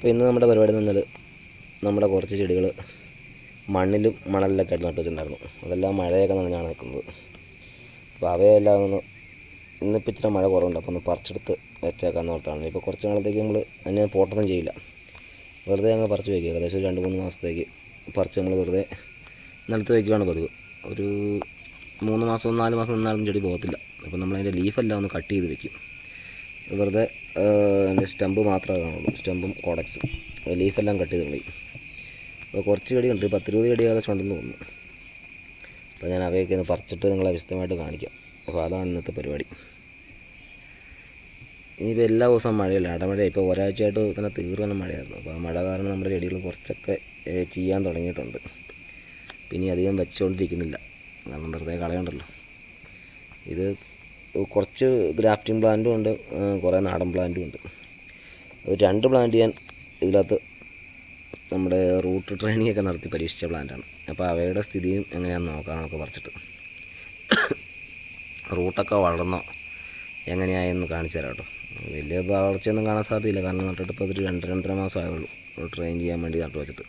അപ്പോൾ ഇന്ന് നമ്മുടെ പരിപാടി എന്ന് പറഞ്ഞാൽ നമ്മുടെ കുറച്ച് ചെടികൾ മണ്ണിലും മണലിലൊക്കെ ആയിട്ട് നട്ടുവെച്ചിട്ടുണ്ടായിരുന്നു അതെല്ലാം മഴയൊക്കെ നനഞ്ഞാണ് നിൽക്കുന്നത്. അപ്പോൾ അവയെല്ലാം ഒന്ന് ഇന്നിപ്പോൾ ഇച്ചിരി മഴ കുറവുണ്ട്. അപ്പോൾ ഒന്ന് പറിച്ചെടുത്ത് വെച്ചേക്കാന്ന് ഓർത്താണ്. ഇപ്പോൾ കുറച്ച് നാളത്തേക്ക് നമ്മൾ അതിനെ പോട്ടൊന്നും ചെയ്യില്ല. വെറുതെ അങ്ങ് പറിച്ച് വയ്ക്കുക. ഏകദേശം ഒരു രണ്ട് മൂന്ന് മാസത്തേക്ക് പറിച്ച് നമ്മൾ വെറുതെ നിലത്ത് വയ്ക്കുകയാണ് പതിവ്. ഒരു മൂന്ന് മാസം നാല് മാസം നിന്നാലും ചെടി പോകത്തില്ല. അപ്പോൾ നമ്മളതിന്റെ ലീഫെല്ലാം ഒന്ന് കട്ട് ചെയ്ത് വെക്കും വെറുതെ അതിന്റെ സ്റ്റമ്പ് മാത്രമേ കാണുള്ളൂ. സ്റ്റമ്പും കോഡക്സും ലീഫെല്ലാം കട്ട് ചെയ്ത് കളയും. അപ്പോൾ കുറച്ച് ചെടിയുണ്ട്. ഒരു പത്തിരുപത് ചെടി ഏകദേശം ഉണ്ടെന്ന് തോന്നുന്നു. അപ്പോൾ ഞാൻ അവയൊക്കെ ഒന്ന് പറിച്ചിട്ട് നിങ്ങളെ വിശദമായിട്ട് കാണിക്കാം. അപ്പോൾ അതാണ് ഇന്നത്തെ പരിപാടി. ഇനിയിപ്പോൾ എല്ലാ ദിവസവും മഴയില്ല? അടമഴ ഇപ്പോൾ ഒരാഴ്ചയായിട്ട് തന്നെ തീർന്ന മഴയായിരുന്നു. അപ്പോൾ മഴ കാരണം നമ്മുടെ ചെടികൾ കുറച്ചൊക്കെ ചെയ്യാൻ തുടങ്ങിയിട്ടുണ്ട്. പിന്നെ അധികം വെച്ചുകൊണ്ടിരിക്കുന്നില്ല കാരണം വെറുതെ കളയണ്ടല്ലോ. ഇത് കുറച്ച് ഗ്രാഫ്റ്റിംഗ് പ്ലാന്റും ഉണ്ട് കുറേ നാടൻ പ്ലാന്റും ഉണ്ട്. രണ്ട് പ്ലാന്റ് ഞാൻ ഇതിനകത്ത് നമ്മുടെ റൂട്ട് ട്രെയിനിങ് ഒക്കെ നടത്തി പരീക്ഷിച്ച പ്ലാന്റാണ്. അപ്പോൾ അവയുടെ സ്ഥിതിയും എങ്ങനെയാണെന്ന് നോക്കാമെന്നൊക്കെ പറിച്ചിട്ട് റൂട്ടൊക്കെ വളർന്നോ എങ്ങനെയായെന്ന് കാണിച്ചു തരാം കേട്ടോ. വലിയ വളർച്ചയൊന്നും കാണാൻ സാധ്യതയില്ല കാരണം നട്ടിട്ട് ഇപ്പോൾ ഒരു രണ്ട് രണ്ടര മാസം ആയുള്ളൂ ട്രെയിൻ ചെയ്യാൻ വേണ്ടി നട്ടു വെച്ചിട്ട്.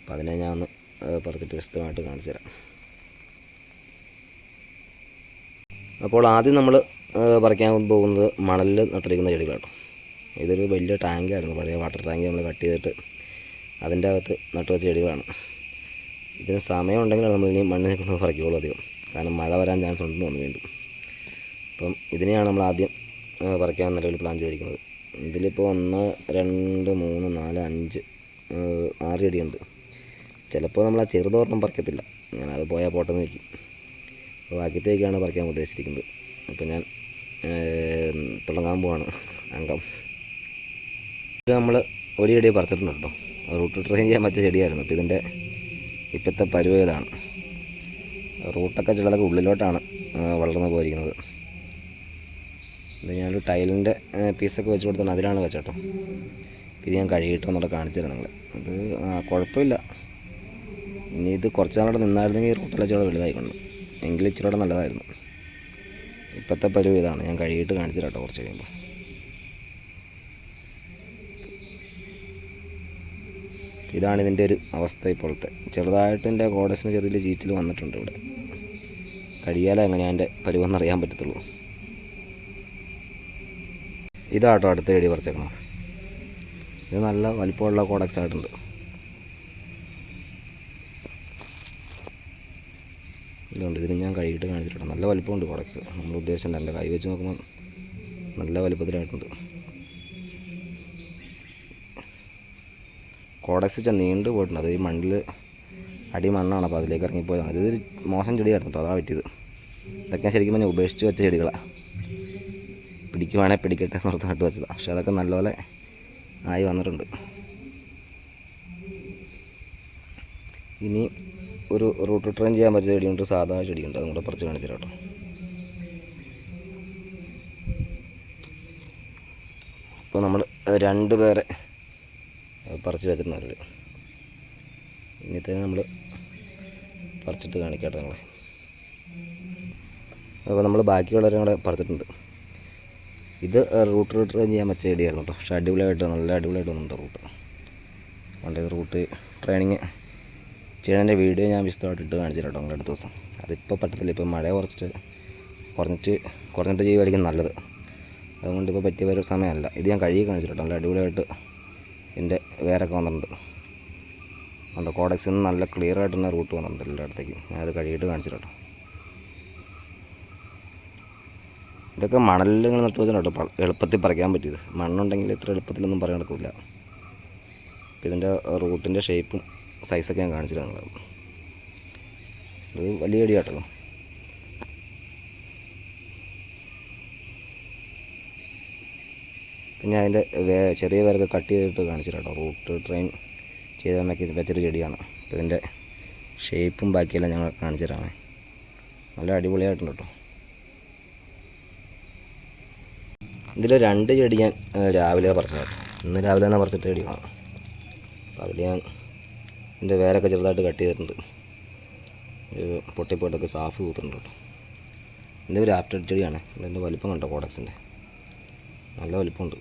അപ്പോൾ അതിനെ ഞാൻ ഒന്ന് പറിച്ചിട്ട് വിശദമായിട്ട് കാണിച്ചു തരാം. അപ്പോൾ ആദ്യം നമ്മൾ പറിക്കാൻ പോകുന്നത് മണലിൽ നട്ടിരിക്കുന്ന ചെടികളാണ് ഇതൊരു വലിയ ടാങ്കായിരുന്നു പഴയ വാട്ടർ ടാങ്ക് നമ്മൾ കട്ട് ചെയ്തിട്ട് അതിന്റെ അകത്ത് നട്ടു വെച്ച ചെടികളാണ്. ഇതിന് സമയമുണ്ടെങ്കിൽ നമ്മൾ ഇനി മണ്ണിനെ കൊണ്ട് പറിക്കുള്ളൂ അധികം. കാരണം മഴ വരാൻ ചാൻസ് ഉണ്ടെന്ന് തോന്നുന്നു വീണ്ടും. അപ്പം ഇതിനെയാണ് നമ്മൾ ആദ്യം പറിക്കാൻ നിലവിൽ പ്ലാൻ ചെയ്തിരിക്കുന്നത്. ഇതിലിപ്പോൾ ഒന്ന് രണ്ട് മൂന്ന് നാല് അഞ്ച് ആറ് ചെടിയുണ്ട്. ചിലപ്പോൾ നമ്മൾ ആ ചെറുതോർണം പറിക്കത്തില്ല. ഞാൻ അത് പോയാൽ പോട്ടെന്ന് വയ്ക്കും അപ്പോൾ ബാക്കിയത്തേക്കാണ് പറിക്കാൻ ഉദ്ദേശിച്ചിരിക്കുന്നത്. അപ്പോൾ ഞാൻ തുടങ്ങാൻ പോവാണ് അംഗം. ഇത് നമ്മൾ ഒരു ചെടി പറിച്ചിട്ടുണ്ട് റൂട്ട് ട്രെയിൻ ചെയ്യാൻ പറ്റിയ ചെടിയായിരുന്നു. അപ്പോൾ ഇതിന്റെ ഇപ്പോഴത്തെ പരുവ് ഏതാണ്? റൂട്ടൊക്കെ ചിലതൊക്കെ ഉള്ളിലോട്ടാണ് വളർന്നു പോയിരിക്കുന്നത്. ഇത് ഞാനൊരു ടൈലിന്റെ പീസൊക്കെ വെച്ച് കൊടുത്തോണ്ട് അതിലാണ് വെച്ചേട്ടോ ഇത് ഞാൻ കഴുകിയിട്ടോ എന്നുള്ള കാണിച്ചു തരാം നിങ്ങളെ. അത് കുഴപ്പമില്ല. ഇനി ഇത് കുറച്ച് നാളോടെ നിന്നായിരുന്നെങ്കിൽ റൂട്ടിലെ ചോളം വലുതായിക്കൊണ്ട് എങ്കിലും ഇച്ചിരി കൂടെ നല്ലതായിരുന്നു. ഇപ്പോഴത്തെ പരുവ് ഇതാണ്. ഞാൻ കഴുകിയിട്ട് കാണിച്ചു കേട്ടോ കുറച്ച് കഴിയുമ്പോൾ ഇതാണ് ഇതിന്റെ ഒരു അവസ്ഥ ഇപ്പോഴത്തെ. ചെറുതായിട്ട് എന്റെ ഗോഡസിന് ചെറിയ ചീറ്റിൽ വന്നിട്ടുണ്ട് ഇവിടെ. കഴിയാലോ എങ്ങനെയാണ് എന്റെ പരുവെന്ന് അറിയാൻ പറ്റത്തുള്ളൂ. ഇതാട്ടോ അടുത്ത ചെടി പറിച്ചേക്കണം ഇത് നല്ല വലിപ്പമുള്ള കോഡക്സ് ആയിട്ടുണ്ട് ഇതുണ്ട് ഇതിന് കാണിച്ചിട്ടുണ്ട്. നല്ല വലിപ്പമുണ്ട് കോഡക്സ് നമ്മൾ ഉദ്ദേശം നല്ല കൈ വെച്ച് നോക്കുമ്പോൾ നല്ല വലിപ്പത്തിലായിട്ടുണ്ട്. കോഡക്സ് വെച്ചാൽ നീണ്ടു പോയിട്ടുണ്ട്. അത് ഈ മണ്ണിൽ അടി മണ്ണാണ് അപ്പോൾ അതിലേക്ക് ഇറങ്ങിപ്പോയതാണ് ഇതൊരു മോശം ചെടിയായിരുന്നു അതാണ് പറ്റിയത്. ഇതൊക്കെ ശരിക്കും പറഞ്ഞാൽ ഉപേക്ഷിച്ച് വെച്ച ചെടികളാണ് പിടിക്കുവാണെങ്കിൽ പിടിക്കട്ടെ എന്ന് ഓർത്ത് വെച്ചതാണ് പക്ഷെ അതൊക്കെ നല്ലപോലെ ആയി വന്നിട്ടുണ്ട്. ഇനി ഒരു റൂട്ട് ട്രെയിൻ ചെയ്യാൻ പറ്റിയ ചെടിയുണ്ട് സാധാരണ ചെടിയുണ്ട്. അതും കൂടെ പറിച്ച് കാണിച്ചു കേട്ടോ. ഇപ്പോൾ നമ്മൾ രണ്ട് പേരെ പറിച്ച് വെച്ചിട്ടുണ്ട് ഇനി തന്നെ നമ്മൾ പറിച്ചിട്ട് കാണിക്കട്ടെ നിങ്ങളെ. അപ്പോൾ നമ്മൾ ബാക്കിയുള്ളവരെ കൂടെ പറിച്ചിട്ടുണ്ട്. ഇത് റൂട്ട് റൂട്ട് ചെയ്യാൻ പറ്റിയ ചെടിയായിരുന്നു കേട്ടോ. പക്ഷേ അടിപൊളിയായിട്ട് നല്ല അടിപൊളിയായിട്ട് വന്നിട്ടുണ്ട് റൂട്ട് പണ്ട് റൂട്ട് ട്രെയിനിങ് ചെയ്യണതിന്റെ വീഡിയോ ഞാൻ വിശദമായിട്ട് ഇട്ട് കാണിച്ചു നിങ്ങളുടെ അടുത്ത ദിവസം. അതിപ്പോൾ പറ്റത്തില്ല. ഇപ്പോൾ മഴ കുറച്ചിട്ട് കുറഞ്ഞിട്ട് കുറഞ്ഞിട്ട് ചെയ്യുമായിരിക്കും നല്ലത്. അതുകൊണ്ട് ഇപ്പോൾ പറ്റിയ ഒരു സമയമല്ല. ഇത് ഞാൻ കഴുകി കാണിച്ചിട്ടോ നല്ല അടിപൊളിയായിട്ട് എന്റെ വേരൊക്കെ വന്നിട്ടുണ്ട്. അതുകൊണ്ട് കോഡക്സിൽ നിന്ന് നല്ല ക്ലിയർ ആയിട്ട് തന്നെ റൂട്ട് വന്നിട്ടുണ്ട് എല്ലായിടത്തേക്കും. ഞാനത് കഴുകിയിട്ട് കാണിച്ചിട്ടോ ഇതൊക്കെ മണലിൽ ഇങ്ങനെ നട്ടു വെച്ചിട്ടുണ്ട് കേട്ടോ എളുപ്പത്തിൽ പറിക്കാൻ പറ്റിയത്. മണ്ണുണ്ടെങ്കിൽ ഇത്ര എളുപ്പത്തിലൊന്നും പറയാൻ നടക്കില്ല. ഇതിന്റെ റൂട്ടിന്റെ ഷേപ്പും സൈസൊക്കെ ഞാൻ കാണിച്ചു തന്നത് ഇത് വലിയ ചെടിയാട്ടോ പിന്നെ അതിന്റെ ചെറിയ പേരൊക്കെ കട്ട് ചെയ്തിട്ട് കാണിച്ചിട്ടോ റൂട്ട് ട്രെയിൻ ചെയ്ത് ചെയ്തുണ്ടാക്കി പറ്റിയൊരു ചെടിയാണ്. ഇതിന്റെ ഷേപ്പും ബാക്കിയെല്ലാം ഞങ്ങൾ കാണിച്ചു തരാമേ നല്ല അടിപൊളിയായിട്ടുണ്ട് കേട്ടോ. ഇതിൽ രണ്ട് ചെടി ഞാൻ രാവിലെ പറിച്ചത്. ഇന്ന് രാവിലെ തന്നെ പറിച്ചിട്ട് ചെടി കാണാം അപ്പോൾ അതിൽ ഞാൻ എന്റെ വേരൊക്കെ ചെറുതായിട്ട് കട്ട് ചെയ്തിട്ടുണ്ട്. പൊട്ടിപ്പോയിട്ടൊക്കെ സാഫ് കൂത്തുന്നുണ്ട് കേട്ടോ. എന്റെ ഒരു ആപ്റ്റഡ് ചെടിയാണ്. ഇതിന്റെ വലിപ്പം കണ്ടോ കോഡക്സിന്റെ? നല്ല വലിപ്പമുണ്ട്.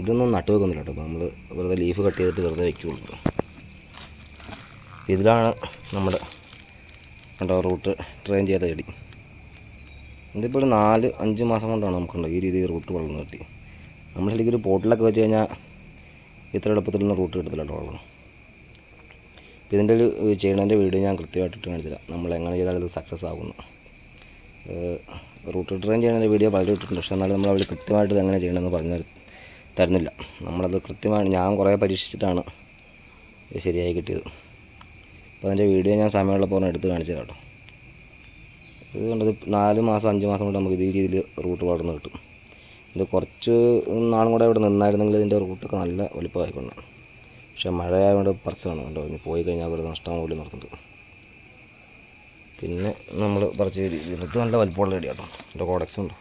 ഇതൊന്നും നട്ടു വെക്കുന്നില്ല കേട്ടോ. നമ്മൾ വെറുതെ ലീഫ് കട്ട് ചെയ്തിട്ട് വെറുതെ വെക്കുള്ളൂ. ഇതിലാണ് നമ്മുടെ കണ്ടോ റൂട്ട് ട്രെയിൻ ചെയ്ത ചെടി. ഇതിപ്പോൾ ഒരു നാല് അഞ്ച് മാസം കൊണ്ടാണ് നമുക്കുണ്ടോ ഈ രീതിയിൽ റൂട്ട് വളർന്നു കിട്ടി. നമ്മൾ ശരിക്കും ഒരു പോട്ടിലൊക്കെ വെച്ച് കഴിഞ്ഞാൽ ഇത്ര എളുപ്പത്തിൽ നിന്ന് റൂട്ട് കിട്ടത്തില്ല കേട്ടോ ഇതിന്റെ ഒരു ചെയ്യണതിന്റെ വീഡിയോ ഞാൻ കൃത്യമായിട്ട് ഇട്ട് കാണിച്ചില്ല നമ്മൾ എങ്ങനെ ചെയ്താൽ ഇത് സക്സസ് ആകുന്നു. റൂട്ട് ട്രെയിൻ ചെയ്യണതിന്റെ വീഡിയോ പലരും ഇട്ടിട്ടുണ്ട്. പക്ഷേ എന്നാലും നമ്മൾ അവർ കൃത്യമായിട്ട് എങ്ങനെ ചെയ്യണമെന്ന് പറഞ്ഞു തരുന്നില്ല. നമ്മളത് കൃത്യമായി ഞാൻ കുറേ പരീക്ഷിച്ചിട്ടാണ് ശരിയായി കിട്ടിയത്. അപ്പോൾ അതിന്റെ വീഡിയോ ഞാൻ സമയമുള്ളപ്പോൾ എടുത്ത് കാണിച്ചു കേട്ടോ ഇത് കണ്ടത് നാല് മാസം അഞ്ച് മാസം കൊണ്ട് നമുക്ക് ഇതേ രീതിയിൽ റൂട്ട് വളർന്ന് കിട്ടും. ഇത് കുറച്ച് നാളും കൂടെ ഇവിടെ നിന്നായിരുന്നെങ്കിൽ ഇതിന്റെ റൂട്ടൊക്കെ നല്ല വലിപ്പമായിക്കൊണ്ട്. പക്ഷേ മഴയായതുകൊണ്ട് പറിച്ചതാണ് കണ്ടോ? ഇനി പോയി കഴിഞ്ഞാൽ വെറുതെ നഷ്ടം പോലും നടത്തുന്നുണ്ട് പിന്നെ നമ്മൾ പറിച്ച് ഇതിനകത്ത് നല്ല വലിപ്പമുള്ള ചെടി കേട്ടോ എന്റെ കോഡക്സ് ഉണ്ട്.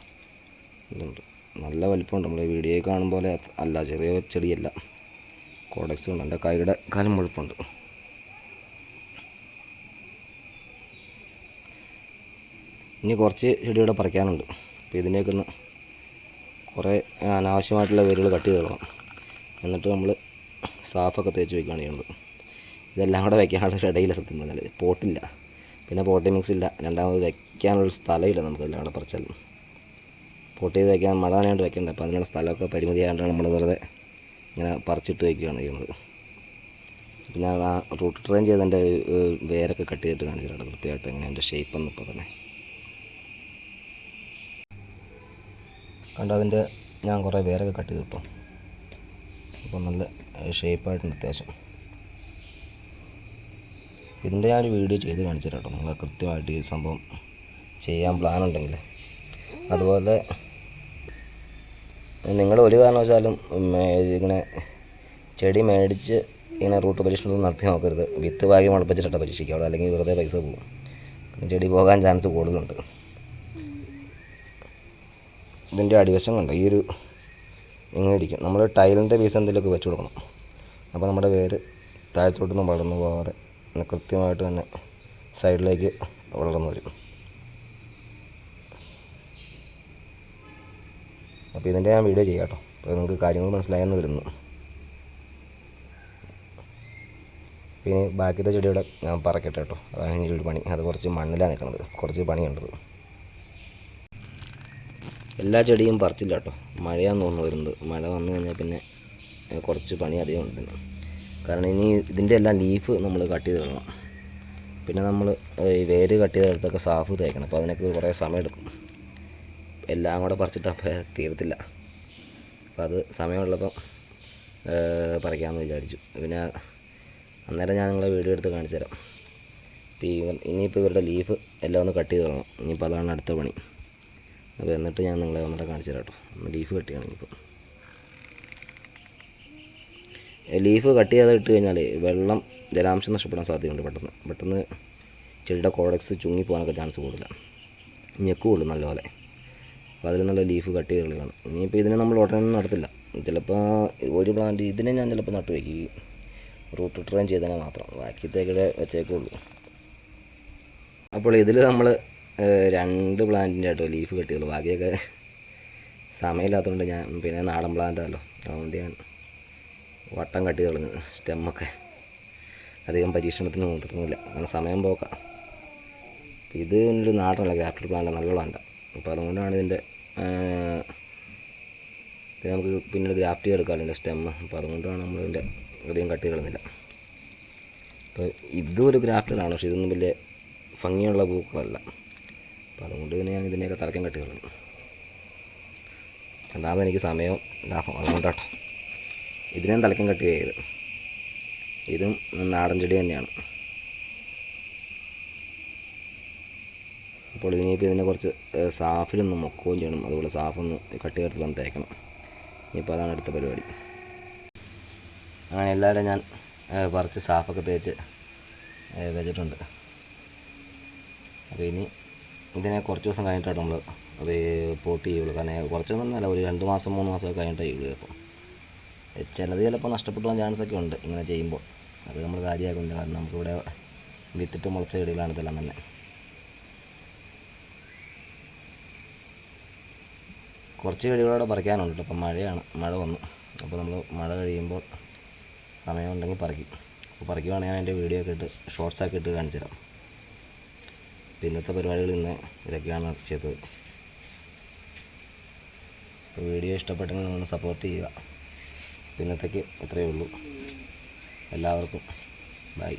ഇതുണ്ട്. നല്ല വലിപ്പമുണ്ട്. നമ്മൾ വീഡിയോയിൽ കാണും പോലെ അല്ല ചെറിയ ചെടിയല്ല. കോഡക്സ് ഉണ്ട്. എന്റെ കൈയുടെ കാലം മുഴുപ്പുണ്ട്. ഇനി കുറച്ച് ചെടിയുടെ പറിക്കാനുണ്ട്. അപ്പോൾ ഇതിനേക്കൊന്ന് കുറേ അനാവശ്യമായിട്ടുള്ള വേരുകൾ കട്ട് ചെയ്ത് കളയണം എന്നിട്ട് നമ്മൾ സാഫൊക്കെ തേച്ച് വയ്ക്കുകയാണ് ചെയ്യുന്നത്. ഇതെല്ലാം കൂടെ വയ്ക്കാനുള്ള ഇടയില്ല സത്യം പറഞ്ഞാൽ പോട്ടില്ല. പിന്നെ പോട്ടി മിക്സ് ഇല്ല. രണ്ടാമത് വയ്ക്കാനുള്ള സ്ഥലമില്ല നമുക്ക് എല്ലാം കൂടെ പറിച്ചാൽ. പോട്ട് ചെയ്ത് വയ്ക്കാൻ മഴ നനയാണ്ട് വെക്കണ്ട. അപ്പോൾ അതിനുള്ള സ്ഥലമൊക്കെ പരിമിതിയായതുകൊണ്ടാണ് നമ്മൾ വെറുതെ ഇങ്ങനെ പറിച്ചിട്ട് വയ്ക്കുകയാണ് ചെയ്യുന്നത്. പിന്നെ ആ റൂട്ട് ട്രെയിൻ ചെയ്തതിന്റെ വേരൊക്കെ കട്ട് ചെയ്തിട്ട് കാണിച്ചിട്ടുണ്ട്. കൃത്യമായിട്ട് എങ്ങനെ എന്റെ ഷേപ്പ് എന്നൊക്കെ ഇപ്പോൾ തന്നെ കണ്ട അതിന്റെ ഞാൻ കുറേ വേരൊക്കെ കട്ട് ചെയ്ത് കിട്ടും. അപ്പോൾ നല്ല ഷേപ്പായിട്ടുണ്ട് അത്യാവശ്യം. ഇതിന്റെ ഞാനൊരു വീഡിയോ ചെയ്ത് കാണിച്ചു കേട്ടോ. നിങ്ങൾ കൃത്യമായിട്ട് ഈ സംഭവം ചെയ്യാൻ പ്ലാൻ ഉണ്ടെങ്കിൽ. അതുപോലെ നിങ്ങൾ ഒരു കാരണവശാലും ഇങ്ങനെ ചെടി മേടിച്ച് ഇങ്ങനെ റൂട്ട് പരീക്ഷണം നടത്തി നോക്കരുത്. വിത്ത് ഭാഗ്യം മുളപ്പിച്ചിട്ടാണ് പരീക്ഷിക്കുക. അവിടെ അല്ലെങ്കിൽ വെറുതെ പൈസ പോകും. ചെടി പോകാൻ ചാൻസ് കൂടുതലുണ്ട്. ഇതിന്റെ അടിവശം കണ്ടോ? ഈ ഒരു ഇങ്ങനെ ഇരിക്കും. നമ്മൾ ടൈലിന്റെ പീസ് എന്തെങ്കിലുമൊക്കെ വെച്ച് കൊടുക്കണം. അപ്പോൾ നമ്മുടെ വേര് താഴത്തോട്ടൊന്നും വളർന്നു പോകാതെ പിന്നെ കൃത്യമായിട്ട് തന്നെ സൈഡിലേക്ക് വളർന്നു വരും. അപ്പോൾ ഇതിന്റെ ഞാൻ വീഡിയോ ചെയ്യാം കേട്ടോ. അപ്പോൾ നിങ്ങൾക്ക് കാര്യങ്ങൾ മനസ്സിലായെന്ന് വരുന്നു. പിന്നെ ബാക്കിയത്തെ ചെടിയുടെ ഞാൻ പറക്കട്ടെ കേട്ടോ. അതാണ് ഇനി ഒരു പണി. അത് കുറച്ച് മണ്ണിലാണ് നിൽക്കുന്നത്. കുറച്ച് പണിയുണ്ടത് എല്ലാ ചെടിയും പറിച്ചില്ല കേട്ടോ മഴയാന്ന് തോന്നുന്നു വരുന്നത്. മഴ വന്നു കഴിഞ്ഞാൽ പിന്നെ കുറച്ച് പണി അധികം ഉണ്ട് കാരണം ഇനി ഇതിന്റെ എല്ലാം ലീഫ് നമ്മൾ കട്ട് ചെയ്ത് കളയണം പിന്നെ നമ്മൾ ഈ വേര് കട്ട് ചെയ്തെടുത്തൊക്കെ സാഫ് തേക്കണം. അപ്പോൾ അതിനൊക്കെ കുറേ സമയം എടുക്കും. എല്ലാം കൂടെ പറിച്ചിട്ട് അപ്പോൾ തീരത്തില്ല. അപ്പോൾ അത് സമയമുള്ളപ്പം പറിക്കാമെന്ന് വിചാരിച്ചു. പിന്നെ അന്നേരം ഞാൻ നിങ്ങളെ വീഡിയോ എടുത്ത് കാണിച്ചു തരാം. ഇപ്പോൾ ഇനിയിപ്പോൾ ഇവരുടെ ലീഫ് എല്ലാം ഒന്ന് കട്ട് ചെയ്ത് കളയണം ഇനിയിപ്പോൾ അതാണ് അടുത്ത പണി. അപ്പോൾ എന്നിട്ട് ഞാൻ നിങ്ങളെ ഒന്നിട്ട് കാണിച്ചു തരാം കേട്ടോ. ഒന്ന് ലീഫ് കട്ട് ഇപ്പം ലീഫ് കട്ട് ചെയ്ത് ഇട്ട് കഴിഞ്ഞാൽ വെള്ളം ജലാംശം നഷ്ടപ്പെടാൻ സാധ്യതയുണ്ട് പെട്ടെന്ന്. പെട്ടെന്ന് ചെടിയുടെ കോഡക്സ് ചുങ്ങിപ്പോകാനൊക്കെ ചാൻസ് കൂടുതലാണ് കൊള്ളും നല്ലപോലെ. അപ്പോൾ അതിൽ നല്ല ലീഫ് കട്ട് ചെയ്ത് കളയാണ് ഇനിയിപ്പോൾ ഇതിനെ നമ്മൾ ഉടനെ ഒന്നും നടത്തില്ല. ചിലപ്പോൾ ഒരു പ്ലാന്റ് ഇതിനെ ഞാൻ ചിലപ്പോൾ നട്ടു വയ്ക്കും റൂട്ട് ട്രെയിൻ ചെയ്തതിനെ മാത്രം. ബാക്കിയത്തേക്കിടെ വെച്ചേക്കുള്ളൂ. അപ്പോൾ ഇതിൽ നമ്മൾ രണ്ട് പ്ലാന്റിന്റെ ആയിട്ടോ ലീഫ് കെട്ടിയുള്ളൂ. ബാക്കിയൊക്കെ സമയമില്ലാത്തതുകൊണ്ട് ഞാൻ പിന്നെ നാടൻ പ്ലാന്റാണല്ലോ അതുകൊണ്ട് ഞാൻ വട്ടം കട്ടി കളഞ്ഞു സ്റ്റെമ്മൊക്കെ അധികം പരീക്ഷണത്തിന് മുതിർന്നില്ല അങ്ങനെ സമയം പോക്കാം. ഇത് ഒരു നാടനല്ല ഗ്രാഫ്റ്റഡ് പ്ലാന്റ് നല്ല പ്ലാന്റാണ് അപ്പോൾ അതുകൊണ്ടാണ് ഇതിന്റെ ഇത് നമുക്ക് പിന്നീട് ഗ്രാഫ്റ്റ് എടുക്കാം ഇതിന്റെ സ്റ്റെമ്മ് അപ്പോൾ അതുകൊണ്ടാണ് നമ്മളിതിന്റെ അധികം കട്ടി കളഞ്ഞില്ല അപ്പോൾ ഇതും ഒരു ഗ്രാഫ്റ്റഡാണ് പക്ഷേ ഇതൊന്നും വലിയ ഭംഗിയുള്ള പൂക്കളല്ല. അപ്പോൾ അതുകൊണ്ട് തന്നെ ഞാൻ ഇതിനെയൊക്കെ തലക്കം കട്ടി രണ്ടാമത് എനിക്ക് സമയവും ലാഭം അതുകൊണ്ടാട്ടോ. ഇതിനും തലക്കം കെട്ടി ചെയ്ത് ഇതും നാടൻ ചെടി തന്നെയാണ്. അപ്പോൾ ഇനിയിപ്പോൾ ഇതിനെ കുറച്ച് സാഫിലൊന്ന് മുക്കുകയും ചെയ്യണം. അതുപോലെ സാഫൊന്ന് കട്ട് ചെയ്തിട്ടൊന്ന് തേക്കണം. ഇനിയിപ്പോൾ അതാണ് അടുത്ത പരിപാടി. അങ്ങനെ എല്ലാവരും ഞാൻ പറിച്ച് സാഫൊക്കെ തേച്ച് വെച്ചിട്ടുണ്ട്. അപ്പോൾ ഇനി ഇതിനെ കുറച്ച് ദിവസം കഴിഞ്ഞിട്ടാണ് നമ്മൾ അത് പോട്ട് ചെയ്യുള്ളൂ. കാരണം കുറച്ചൊന്നും ഒരു രണ്ട് മാസം മൂന്ന് മാസമൊക്കെ കഴിഞ്ഞിട്ടേ ചെയ്യുള്ളൂ ചിലപ്പോൾ. ചിലത് ചിലപ്പോൾ നഷ്ടപ്പെട്ടു പോകാൻ ചാൻസ് ഒക്കെ ഉണ്ട് ഇങ്ങനെ ചെയ്യുമ്പോൾ. അത് നമ്മൾ കാര്യമാക്കുന്നില്ല. കാരണം നമുക്കിവിടെ വിത്തിട്ട് മുളച്ച ചെടികളാണ് ഇതെല്ലാം തന്നെ. കുറച്ച് ചെടികളോടെ പറിക്കാനുണ്ട് അപ്പം മഴയാണ്. മഴ വന്നു. അപ്പോൾ നമ്മൾ മഴ കഴിയുമ്പോൾ സമയമുണ്ടെങ്കിൽ പറിക്കും. അപ്പോൾ പറിക്കുവാണെങ്കിൽ ഞാൻ എന്റെ വീഡിയോ ഒക്കെ ഇട്ട് ഷോർട്സ് ഒക്കെ ഇട്ട് കാണിച്ചു തരാം. അപ്പോൾ ഇന്നത്തെ പരിപാടികൾ ഇന്ന് ഇതൊക്കെയാണ് നടത്തിയത് വീഡിയോ ഇഷ്ടപ്പെട്ടെങ്കിൽ നിങ്ങൾ സപ്പോർട്ട് ചെയ്യുക. ഇന്നത്തേക്ക് ഇത്രയേ ഉള്ളൂ. എല്ലാവർക്കും ബൈ